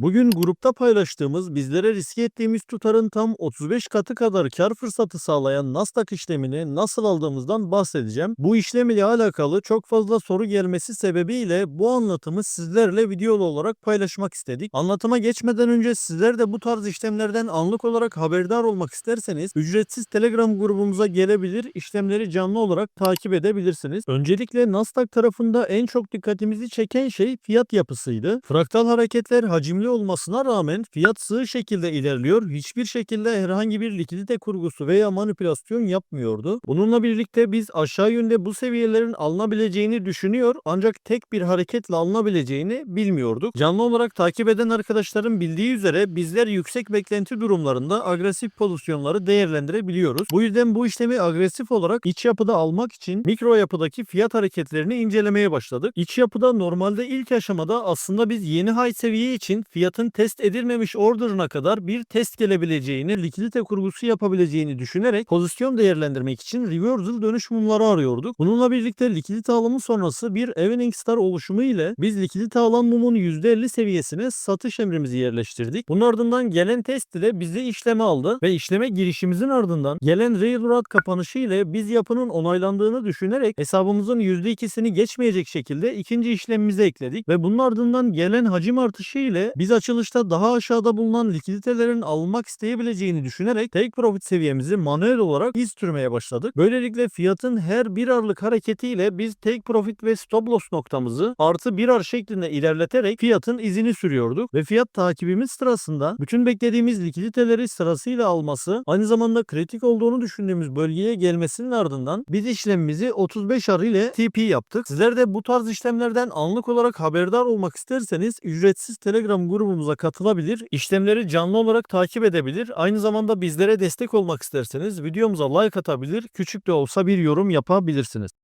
Bugün grupta paylaştığımız bizlere riske ettiğimiz tutarın tam 35 katı kadar kar fırsatı sağlayan Nasdaq işlemini nasıl aldığımızdan bahsedeceğim. Bu işlem ile alakalı çok fazla soru gelmesi sebebiyle bu anlatımı sizlerle videolu olarak paylaşmak istedik. Anlatıma geçmeden önce sizler de bu tarz işlemlerden anlık olarak haberdar olmak isterseniz ücretsiz Telegram grubumuza gelebilir, işlemleri canlı olarak takip edebilirsiniz. Öncelikle Nasdaq tarafında en çok dikkatimizi çeken şey fiyat yapısıydı. Fraktal hareketler hacimli olmasına rağmen fiyat sığ şekilde ilerliyor. Hiçbir şekilde herhangi bir likidite kurgusu veya manipülasyon yapmıyordu. Bununla birlikte biz aşağı yönde bu seviyelerin alınabileceğini düşünüyor ancak tek bir hareketle alınabileceğini bilmiyorduk. Canlı olarak takip eden arkadaşların bildiği üzere bizler yüksek beklenti durumlarında agresif pozisyonları değerlendirebiliyoruz. Bu yüzden bu işlemi agresif olarak iç yapıda almak için mikro yapıdaki fiyat hareketlerini incelemeye başladık. İç yapıda normalde ilk aşamada aslında biz yeni high seviye için fiyatın test edilmemiş order'ına kadar bir test gelebileceğini, likidite kurgusu yapabileceğini düşünerek pozisyon değerlendirmek için reversal dönüş mumları arıyorduk. Bununla birlikte likidite alımı sonrası bir evening star oluşumu ile biz likidite alan mumun %50 seviyesine satış emrimizi yerleştirdik. Bunun ardından gelen test ile bizi işleme aldı ve işleme girişimizin ardından gelen railroad kapanışı ile biz yapının onaylandığını düşünerek hesabımızın %2'sini geçmeyecek şekilde ikinci işlemimize ekledik ve bunun ardından gelen hacim artışı ile biz açılışta daha aşağıda bulunan likiditelerin alınmak isteyebileceğini düşünerek take profit seviyemizi manuel olarak iz sürmeye başladık. Böylelikle fiyatın her bir arlık hareketiyle biz take profit ve stop loss noktamızı artı bir ar şeklinde ilerleterek fiyatın izini sürüyorduk ve fiyat takibimiz sırasında bütün beklediğimiz likiditeleri sırasıyla alması aynı zamanda kritik olduğunu düşündüğümüz bölgeye gelmesinin ardından biz işlemimizi 35 ar ile TP yaptık. Sizler de bu tarz işlemlerden anlık olarak haberdar olmak isterseniz ücretsiz Telegram grubumuza katılabilir, işlemleri canlı olarak takip edebilir. Aynı zamanda bizlere destek olmak isterseniz videomuza like atabilir, küçük de olsa bir yorum yapabilirsiniz.